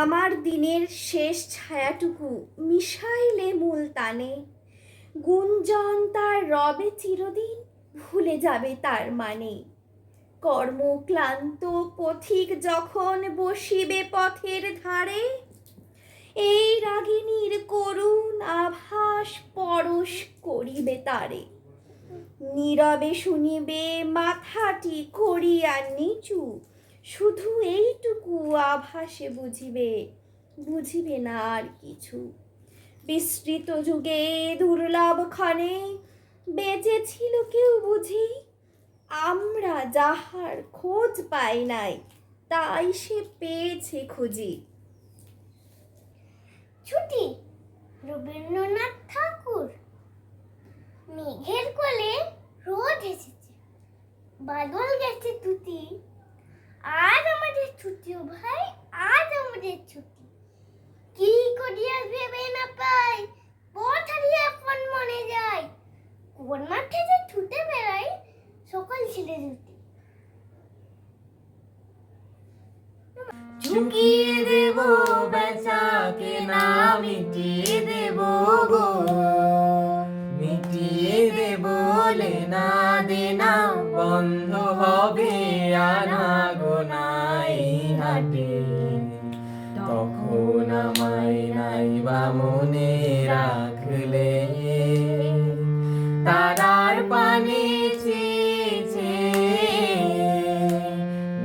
আমার দিনের শেষ ছায়াটুকু মিশাইলে মূল টানে গুঞ্জন তার রবে চিরদিন ভুলে যাবে তার মানে। কর্মক্লান্ত পথিক যখন বসিবে পথের ধারে, এই রাগিনীর করুণ আভাস পরশ করিবে তারে। নীরবে শুনিবে মাথাটি করিয়া নিচু, শুধু এইটুকু আভাসে বুঝিবে বুঝিবে না আর কিছু। বিস্তৃত যুগে দুর্লভ ক্ষণে বেঁচে ছিল কেউ বুঝি। আমরা যাহার খোঁজ পাই নাই, তাই সে পেয়েছে খুঁজি। ছুটি, রবীন্দ্রনাথ ঠাকুর। মেঘের কোলে রোদ এসেছে, বাদল গেছে তুতি আজ আমাদের ছুটি ও ভাই আজ আমাদের ছুটি করিয়া ভেবে না পাই। পথ হারিয়ে আপন মনে যায়। কোন মাঠে যে ছুটে বেড়াই, সকল ছেলে জুটি। চুকিয়ে দেব, বেচাকে না মিটিয়ে দেব গো। মিটিয়ে দেব লেনা দেনা, বন্ধ হবে আনা গোনাই হাটে। তখন আমায় নাই বা মনে রাখলে। তারার পানে চেয়েছে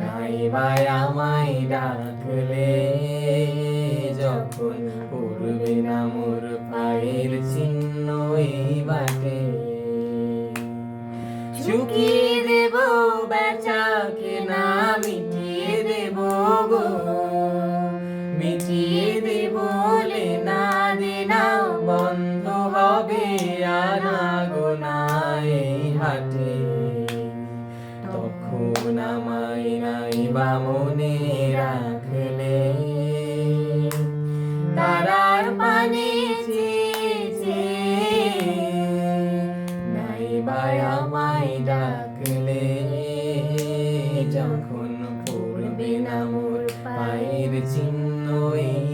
নাই ভাই আমায় ডাকলে। যখন পড়বে না মোর পায়ের চিহ্ন এই বাটে। চুকিয়ে গোনায় হাটে তখন আমায় নাই বা মনে রাখলে। তারার পানে নাই বা আমায় ডাকলে। যখন পড়বে না মোর পায়ের চিহ্ন এই